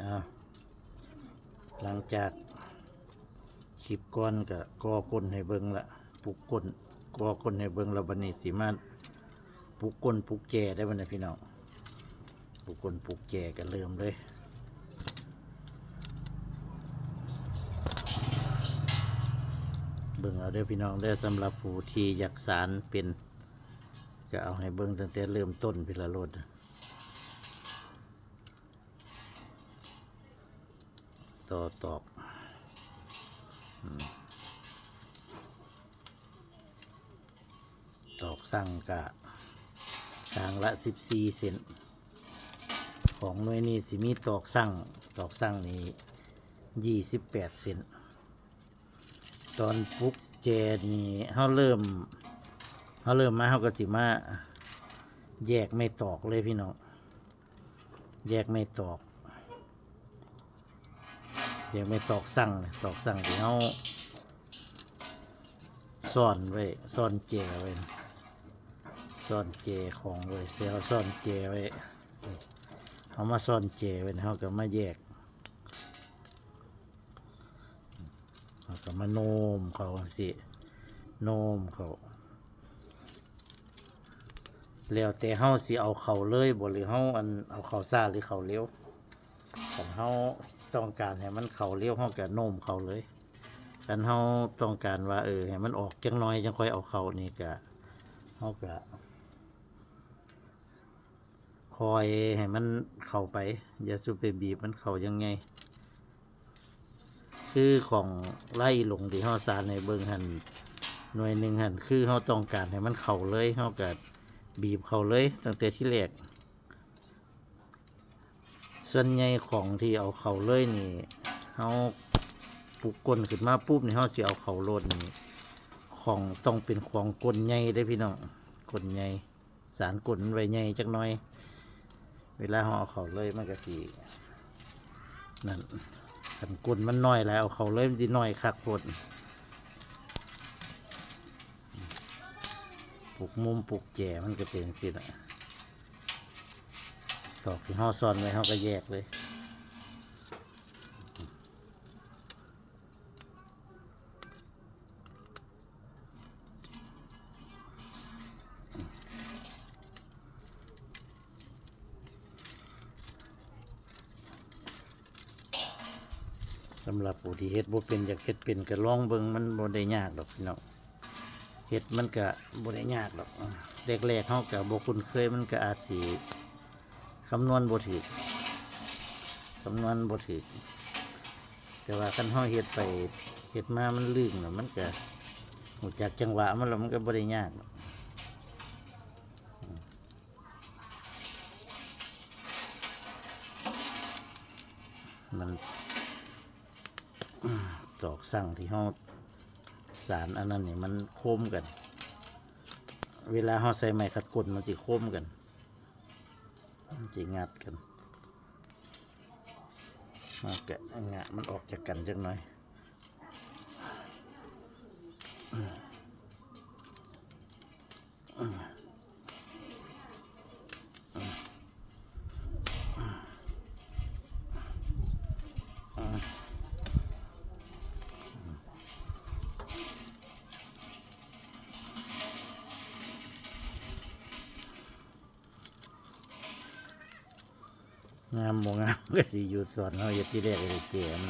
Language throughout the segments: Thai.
อ้าวหลังจากคลิปก้อนก็กอก้นให้เบิงละปลุกก้นกอก้นให้เบิงล้วบันนี้สิมาปลุกก้นปลุกแจได้บันนี้พี่น้องปลุกก้นปลุกแจกันเริ่มเลยเบิ่งเอาเด้อพี่น้องได้สำหรับผู้ที่อยากสารเป็น ก็เอาให้เบิ่งตั้งแต่เริ่มต้นพิละโลด ต่อตอกตอกสั่งกะทางละ 14 เซนของหน่วยนี้สิมีตอกสั่งตอกสั่งนี้28 เซนตอนปลุกแจนี่เขาเริ่มเขาเริ่มมาเขาก็สิมาแยกไม่ตอกเลยพี่น้องแยกไม่ตอก แยกไม่ตอกสั่งเลยตอกสั่งที่เขาซ่อนไว้ซ่อนแจไว้ซ่อนแจของไว้เสียเขาซ่อนแจไว้เขามาซ่อนแจไว้เขาก็มาแยกเราก็มาโน้มเขาสิโน้มเขาแล้วแต่เฮาสิเอาเขาเลยบ่หรือเฮาอันเอาเขาซ่าหรือเขาเลี้ยวคันเฮา ต้องการให้มันเข่าเลี้ยวเฮาก็โน้มเขาเลยคันเฮาต้องการว่า เออให้มันออกจังน้อยจังค่อยเอาเขานี่ก็เฮาก็คอยให้มันเข้าไป อย่าสุไปบีบมันเข้ายังไง คือของไล่ลงที่ห้าสารในเบิงหันหน่วยหนึ่งหันคือเขาต้องการให้มันเข่าเลยเขาก็บีบเข่าเลยตั้งแต่ที่แรก ส่วนใหญ่ของที่เอาเข่าเลยนี่เขาปลูกก้นขึ้นมาปุ๊บนี่เขาสิเอาเข่าโลดนี่ของต้องเป็นของก้นใหญ่ได้พี่น้องก้นใหญ่สารก้นไว้ใหญ่จักหน่อย เวลาเขาเอาเข่าเลยมันก็สีนั่นขันกุนมันน้อยแล้วเอาเขาเลยมันสิน้อยคักโพดปลูกมุมปลูกแก่มันก็เป็นสิละ อกที่ห่อซ่อนไว้เขาก็แยกเลยสำหรับผู้ที่เฮ็ดบ่เป็นอยากเฮ็ดเป็นก็ลองเบิ่งมันบ่ได้ยากดอกพี่น้องเฮ็ดมันก็บ่ได้ยากดอกแรกๆเฮาก็บ่คุ้นเคยมันก็อาจสิ คำนวณบ่ถูกคำนวณบ่ถูกแต่ว่าคันเฮาเฮ็ดไปเฮ็ดมามันลื่นแล้วมันก็รู้จักจังหวะมันแล้วมันก็บ่ได้ยากมันตอกสั่งที่ห้องสารอันนั้นนี่มันโค้มกัน เวลาห้องใส่ไม้ขัดกลมันจะโค้มกัน จะงัดกันมาแกะงะมันออกจากกันจังหน่อย ก็สิอยู่สอนเขาอย่ที่แรกเลยเจม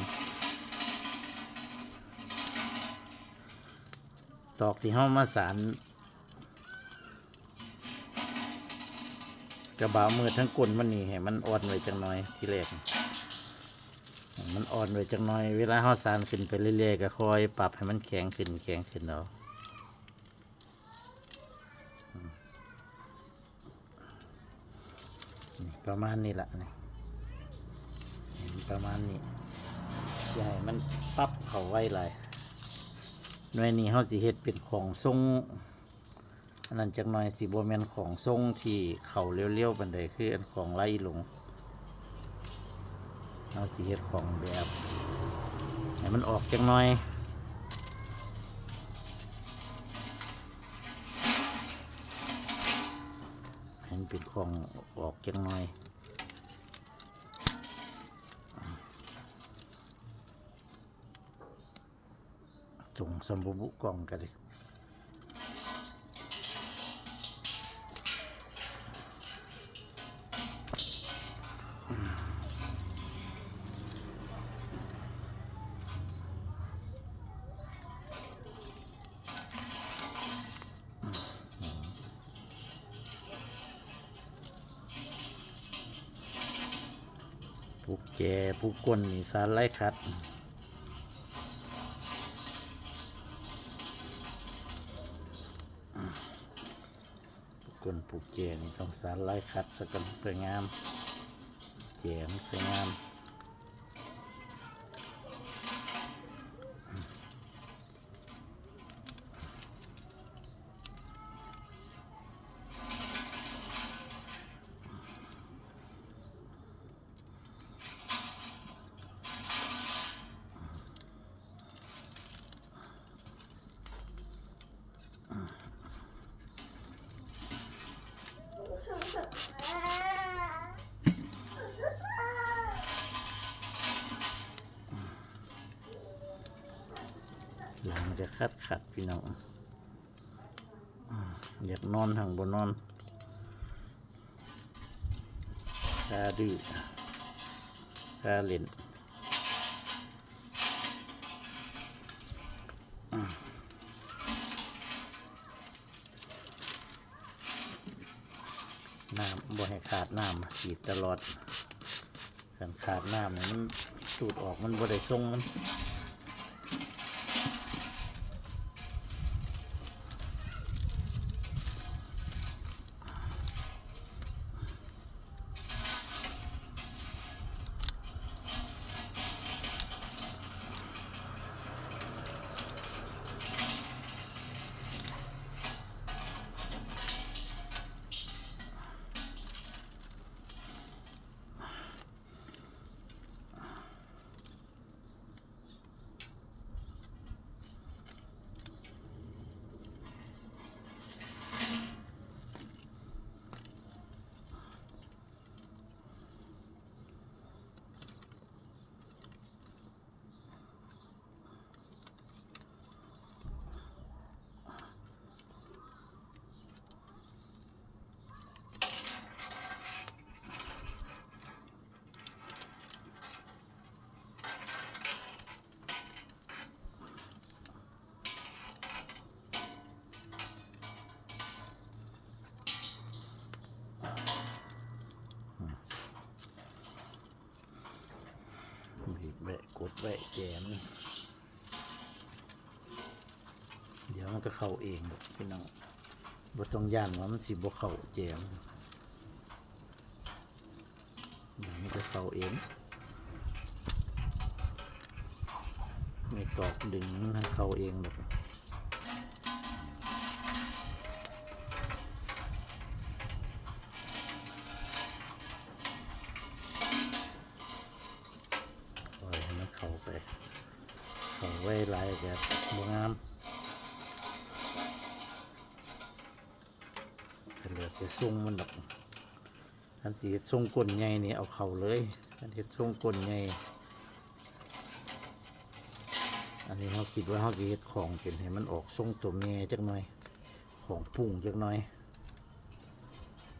ตอกที่เฮามาสารกระบามือทั้งกลนมันนี่ให้มันอ่อนไว้จังน่อยที่แรกมันอ่อนไว้จังน่อย เวลาเฮาสารขึ้นไปเรื่อยๆก็คอยปรับให้มันแข็งขึ้นแข็งขึ้นเอาอืมนี่ประมาณนี้ละนี่เห็น ประมาณนี้อย่าให้มันปรับเขาไว้เลยหน่วยนี้เฮาสิเฮ็ดเป็นของทรงอันนั้นจักหน่อยสิบ่แม่นของทรงที่เข้าเร็วๆปานใดคืออันของไล่ลงเฮาสิเฮ็ดของแบบให้มันออกจักหน่อย ให้มันเป็นของออกจักหน่อย ตรงสมบูบุกล่องกันเลยผูกแจผูกก้นนี่สารไล่คัด สารไล่คัดสกันสวยงามแจมสวยงาม จะคัดขัดพี่น้องอยากนอนทางบนนอนกาดื้อกาเล่นน้ำบ่ให้ขาดน้ำฉีดตลอดการขาดน้ำเนี่ยมันสูดออกมันบ่ได้ทรงมัน กดแวะแจมนเดี๋ยวมันก็เข้าเองพี่น้องบ่ต้องย่านว่ามันสิบ่เข้าแจมมันก็เข้าเองไม่ตอกดึงมันเข้าเองหรอก ว้หลายแบบบ่งามเหลือแต่ทรงมันดอกอันสีทรงก้นใหญ่นี่เอาเข้าเลยอันเฮ็ดทรงก้นใหญ่อันนี้เขาคิดว่าเขาจะเฮ็ดของเป็นให้มันออกทรงตัวแม่จักหน่อย ของปุ้งจักหน่อย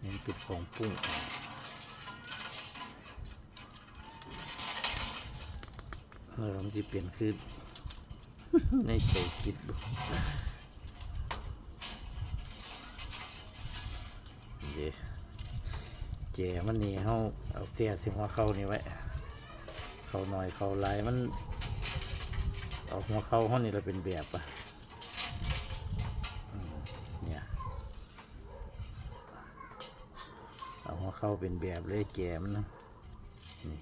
นี่เป็นของปุ้งแล้วมันจะเปลี่ยนคือ ในใจคิดเดี๋ยวแจมันนี่เขาเอาเตี้ยสิหัวเข้านี่ไว้ เข้าหน่อยเข้าลายมันเอาหัวเข้าห้องนี่เราเป็นแบบอะเนี่ยเอาหัวเข้าเป็นแบบเลยแกมนนะนี่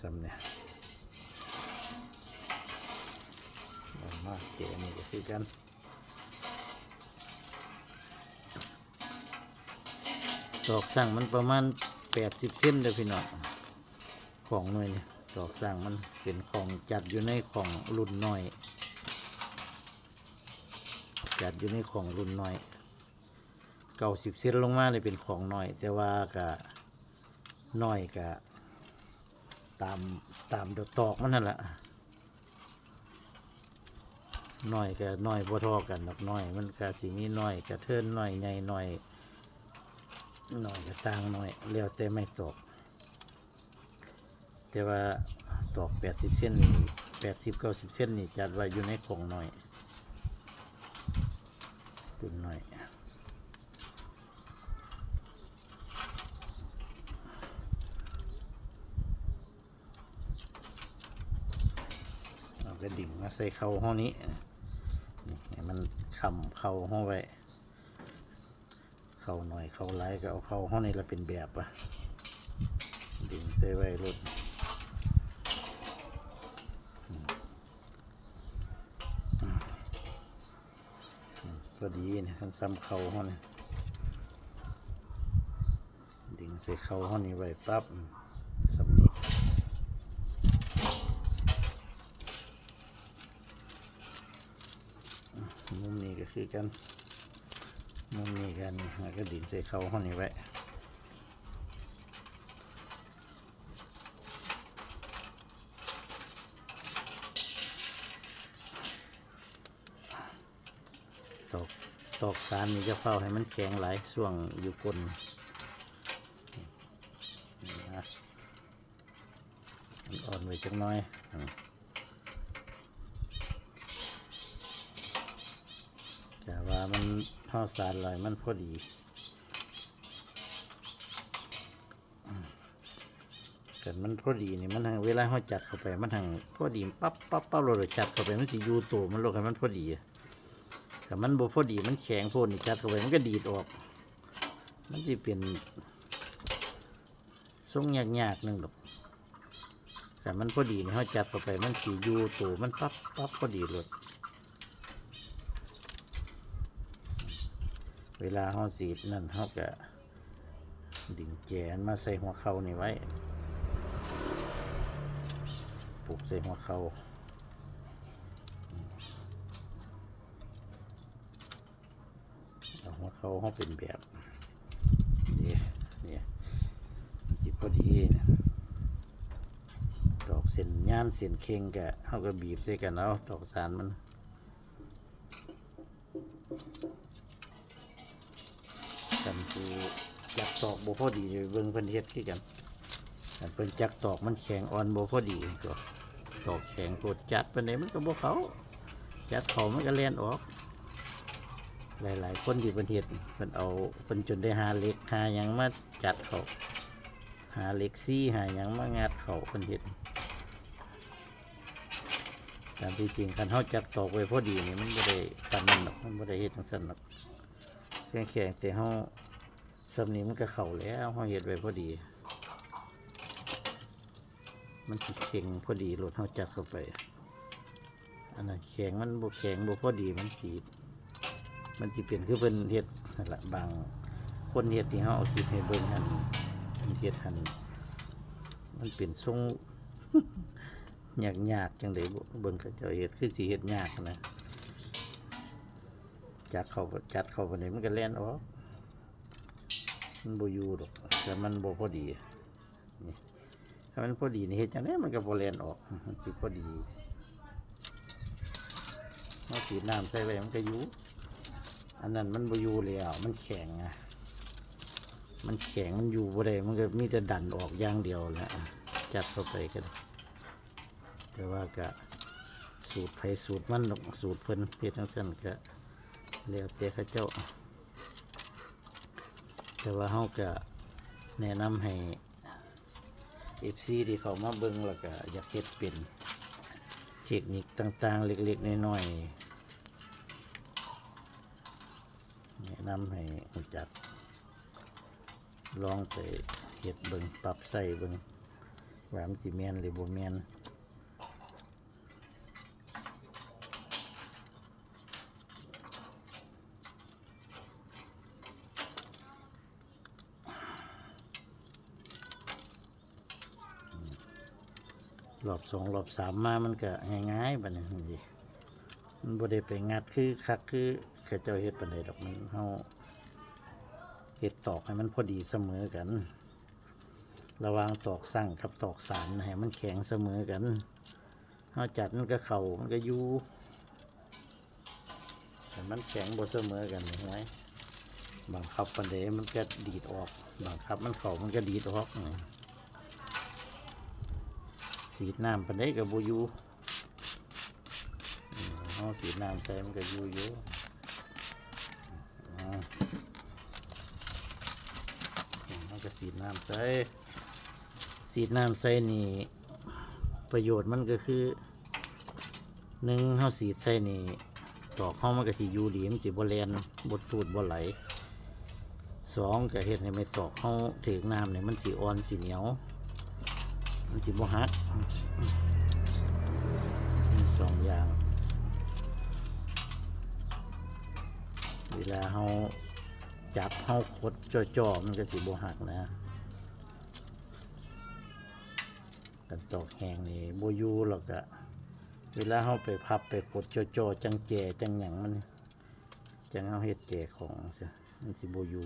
ซ้ำเนี่ย มาแกมนี่ก็คือกันดอกสั่งมันประมาณแปดสิบเส้นเลยพี่น้องของหน่วยเนี่ยดอกสั่งมันเป็นของจัดอยู่ในของรุ่นหน้อย จัดอยู่ในของรุ่นหน้อยเก้าสิบเซนลงมาเลยเป็นของหน้อย แต่ว่ากะหน้อยกะตามตามดอกตอกมันนั่นแหละ น้อยก็น้อยบ่ทอกันดอกน้อย มันก็สิมีน้อยกระเทินน้อยใหญ่น้อยน้อยก็ต่างน้อยแล้วแต่ไม่ตกแต่ว่าตอก80เส้นนี่80 90เก้าสิบเส้นนี่จัดไว้อยู่ในของน้อยตุนน้อยเอากระดิ่งมาใส่เข่าห้องนี้ มันคำเข่าห้องไว้เข่าหน่อยเข่าไรก็เอาเข่าห้องนี้ละเป็นแบบอะดิ่งใส่ไว้รถพอดีนะคันซ้ำเข่าห้องนี้ดิ่งใส่เข่าห้องนี้ไว้ปั๊บอืมสำนี้ มุมนี้ก็ คือกันมุมนี้กันแล้วก็ดินใส่เขาห้องนี้ไว้ตอกตอกสารนี่จะเฝ้าให้มันแข็งหลายช่วงอยู่ก้นนี่นอ่อนไว้จักหน้อย ว่ามันท่าสารลอยมันพอดีเกิดมันพอดีนี่มันทางเวลาเขาจัดเข้าไปมันทางพอดีปั๊บปั๊บปั๊บเราจัดเข้าไปมันสิอยูตัวมันโลกให้มันพอดีแต่มันบ่พอดีมันแข็งโพดนี่จัดเข้าไปมันก็ดีดออก มันจะเป็นทรงยากๆหนึ่งดอกแต่มันพอดีนี่เขาจัดเข้าไปมันสียูตัวมันปั๊บปั๊บพอดีเลย เวลาเขาสีดนั่นเขาก็ดิ่งแกนมาใส่หัวเข่านี่ไว้ปลูกใส่หัวเข่าเอาหัวเข่าเขาเป็นแบบนี่นี่จิบพอดีนะดอกเส้นย่านเส้นเข่งกะเขาก็บีบใส่กันเอาดอกสารมัน จักตอกบ่พอดีอยู่เบิ่งเพิ่นเฮ็ดคือกันอันเพิ่นจักตอกมันแข็งอ่อนบ่พอดีก็ตอกแข็งโคตรจัดปานใดมันก็บ่เขาจัดเขามันก็แล่นออก หลายๆ คนที่เพิ่นเฮ็ดเพิ่นเอาเพิ่นจนได้หาเหล็กหาหยังมาจัดเขาหาเหล็กซี่หาหยังมางัดเขาเพิ่นเฮ็ดตามที่จริงคันเฮาจักตอกไว้พอดีนี่มันบ่ได้ปานนั้นหรอกมันบ่ได้เฮ็ดจังซั่นหรอกแข็งแข็งแต่เขา สำนีมันก็เข่าแล้วเขาเห็ดไว้พอดี มันสิแข็งพอดีรถเขาจัดเข้าไป อันนั้นแข็งมันบแข็งบพอดีมันสีมันสิเปลี่ยนคือเป็นเห็ดละบางคนเห็ดที่เขาเอาคลิปให้เบิ่งหันมันเห็ดหันมันเปลี่ยนทรงยากยากจังเลยเบิ่งเขาจ้าเห็ดคือสีเห็ดยากนะจัดเขาจัดเขาไปไหนมันก็แล่นออก มันโบอยู่ดอกแต่มันโบพอดีนี่ถ้ามันพอดีนี่เห็นจังไดมันก็โบแล่นออกมันสิพอดีเอาสีดน้ำใส่ไว้มันก็อยู่อันนั้นมันโบอยู่แล้วมันแข็งอะมันแข็งมันอยู่บ่ได้มันก็มีแต่ดันออกอย่างเดียวแหละจัดเข้าไปก็ได้แต่ว่าก็สูตรไผสูตรมันสูตรเพิ่นเพียทั้งสั้นก็แล้วแต่เข้าเจ้า แต่ว่าเขาก็แนะนำให้เอฟซีที่เขามาเบิ่งแล้วก็อยากเฮ็ดเป็นเทคนิคต่างๆ เล็กๆน้อยๆแนะนำให้รู้จัก ลองไปเฮ็ดเบิ่งปรับใส่เบิ่งว่ามันสิแม่นหรือบ่แม่น สองรอบสามมามันก็ง่ายๆบัดนี้นี่มันบ่ได้ไปงัดคือคักคือเขาเจ้าเฮ็ดปานใดดอกมันเฮาเฮ็ดตอกให้มันพอดีเสมอกัน ระวางตอกสั่งกับตอกสารให้มันแข็งเสมอกันเฮาจัดมันก็เข้ามันก็อยู่มันแข็งบ่เสมอกันเห็นไหมบังคับปันเดมันก็ดีดออกบังคับมันเข้ามันก็ดีดออกนี่ สีดน้ำปันเดกับบูยูอืมเอาสีดน้ำใส่มันก็อยูยู่อ่ามันก็สีดน้ำใส่สีดน้ำใส่นี่ ประโยชน์มันก็คือหนึ่งเฮาสีดใส่นี่ตอกเฮามันก็สิอยู่ดีมันสิบ่แลนบ่ตูดบ่ไหลสองก็เฮ็ดให้ไม่ตอกเฮาถึงน้ำเนี่ยมันสิอ่อนสิเหนียว มันสิบ่หักมีสองอย่าง เวลาเฮาจับเฮาคดจ่อๆมันก็สิบ่หักนะ กันตอกแหงนี่โบยูหรอกอะเวลาเขาไปพับไปกดโจๆจังแจจังหยังมันจังเอาเฮ็ดแจของเสียมันสิโบอยู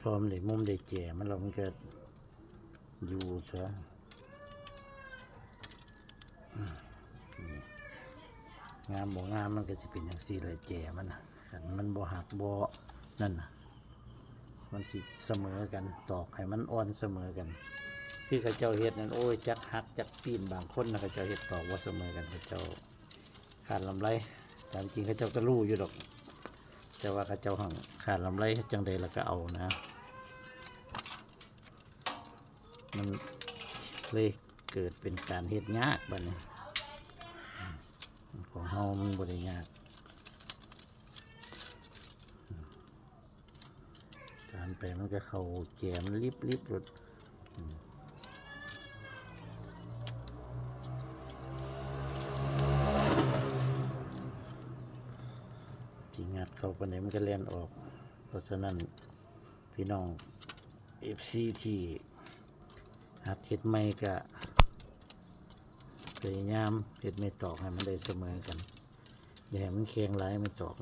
พร้อมเลยมุมได้แจ่มันเรามันก็อยู่ซะงามบ่งามมันก็สิเป็นอย่างสี่เลยแจ่มันนะคันมันบ่หักบ่นั่นนะมันสิเสมอกันตอกให้มันอ่อนเสมอกัน คือเขาเจ้าเฮ็ดนั่นโอ้ยจักหักจักปีนบางคนนะเขาเจ้าเฮ็ดตอกว่าเสมอกันเขาเจ้าขาดลำไรแต่จริงเขาเจ้าก็รู้อยู่ดอก แต่ว่าเขาเจ้าหังขาดลำไรจังใดแล้วก็เอานะ มันเลยเกิดเป็นการเฮ็ดยากบัดนี้ของเฮามันบริยากการไปมันก็เข้าแจมันรีบรีบรถที่งัดเข้าไปไหนมันก็เล่นออก เพราะฉะนั้นพี่น้องเอฟซีที่ หัดเฮ็ดไม่ก็พยายามเห็ดไม่ตอกให้มันได้เสมอกันอย่าให้มันเคียงไรไม่ตอก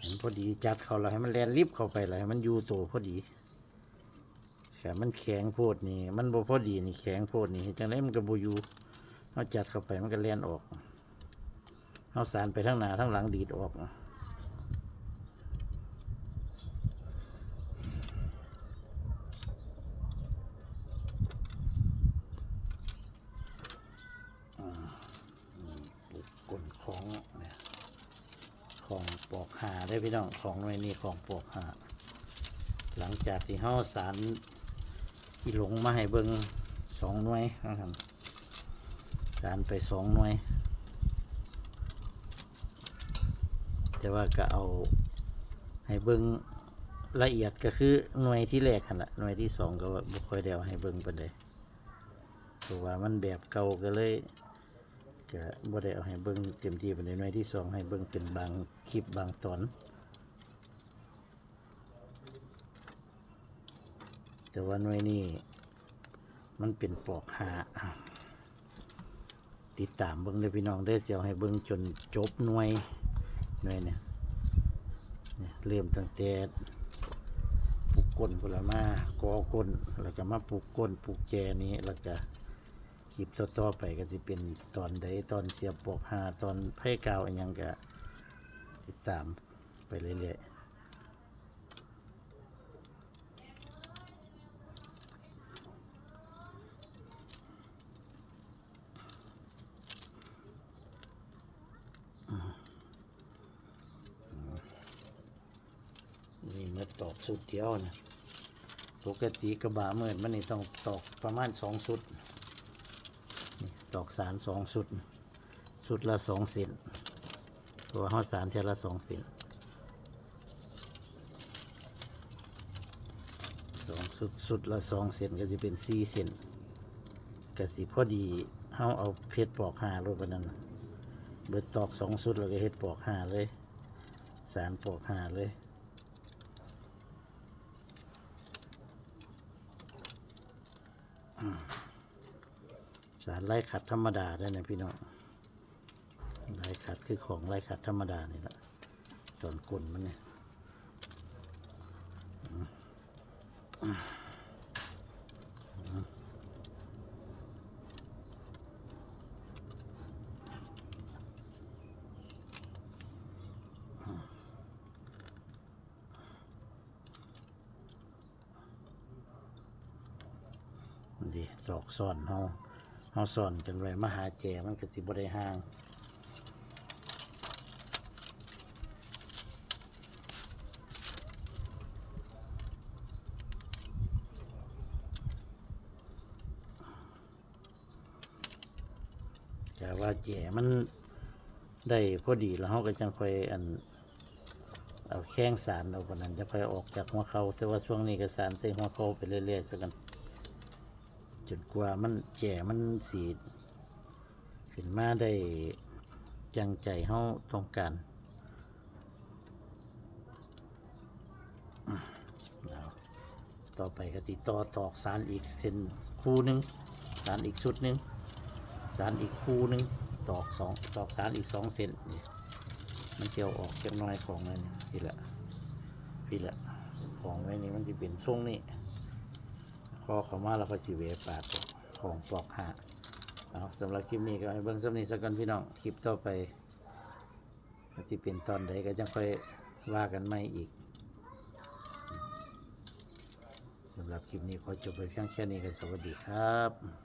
เห็นพอดีจัดเขาเราให้มันแลนลิบเข้าไปเลยให้มันอยู่โตพอดีแต่มันแข็งโพดนี่ มันบ่พอดีนี่แข็งโพดนี่จังไรมันก็บ่อยู่เอาจัดเข้าไปมันก็แลนออกเอาสารไปทั้งหน้าทั้งหลังดีดออก ปุกกลนของเนี่ยของปอกหาได้ พี่น้องของไว้นี่ของปอกหาหลังจากที่เฮาสารที่หลงมาให้เบิงสองหน่วยนะครับสารไปสองหน่วย แต่ว่าก็เอาให้เบิงละเอียดก็คือหน่วยที่แรกกันละหน่วยที่สองก็ว่าบุค่อยเดียวให้เบิงไปเลยเพราะว่ามันแบบเก่าก็เลยก็บ่ได้เอาให้เบิ่งเต็มที่ปานใดหน่วยที่สองให้เบิ่งเป็นบางคลิปบางตอน แต่ว่าหน่วยนี้ มันเป็นปลอกหาติดตามเบิ่งเลยพี่น้องได้เสียวให้เบิ่งจนจบหน่วยหน่วยเนี่ยเริ่มตั้งแต่ปลูกก้นพุ่นลมากอก้นแล้วก็มาปลูกก้นปลูกแจนี้แล้วก็คลิปต่อๆไปก็จะเป็นตอนใดตอนเสียบปลอกหาตอนไพ่กาวอันยังก็ติดตามไปเรื่อยๆนี่เมื่อตอก สุดเดียวนะปกติกระบะเมื่อมันนี่ต้องตอกประมาณสองสุดนี่ตอกสารสองสุด สุดละสองเซนตัวห้าสารเทละสองเซนสองสุดสุดละสองเซนก็จะเป็นสี่เซนก็สิพอดีเฮาเอาเพชรปอกหาลงไปนั่นเบิดตอกสองสุดแล้วก็เฮ็ดปอกหาเลย สารปอกหาเลย สารไล่ขัดธรรมดาได้นะพี่น้องไล่ขัดคือของไล่ขัดธรรมดานี่แหละตอนกลนมันเนี่ยดีดอกซ่อนเฮา เฮาซ่อนกันไว้มาหาแจมันก็สิบ่ได้ห่างแต่ว่าแจมันได้พอดีแล้วเขาก็จังค่อยอันเอาแข้งสารเอาคนนั้นจะค่อยออกจากหัวเขาแต่ว่าช่วงนี้ก็สารใส่หัวเขาไปเรื่อยๆซะกัน จนกว่ามันแจมันสีขึ้นมาได้จังใจเขาต้องการต่อไปก็สิต่อตอกสารอีกเส้นคู่หนึ่งสารอีกชุดหนึ่งสารอีกคู่หนึ่งตอกสองตอกสารอีกสองเซนนี่มันเจียวออกจักหน้อยของนั่นพี่ละพี่ละของไว้นี่มันจะเป็นทรงนี่ คอเขามาเราก็สิเวปาดออกของปลอกหะเอาสำหรับคลิปนี้ก็ให้เบิ่งสำนีสักกันพี่น้องคลิปต่อไปมันจะเป็นตอนใดก็จะค่อยว่ากันไม่อีกสำหรับคลิปนี้ขอจบไปเพียงแค่นี้ก็สวัสดีครับ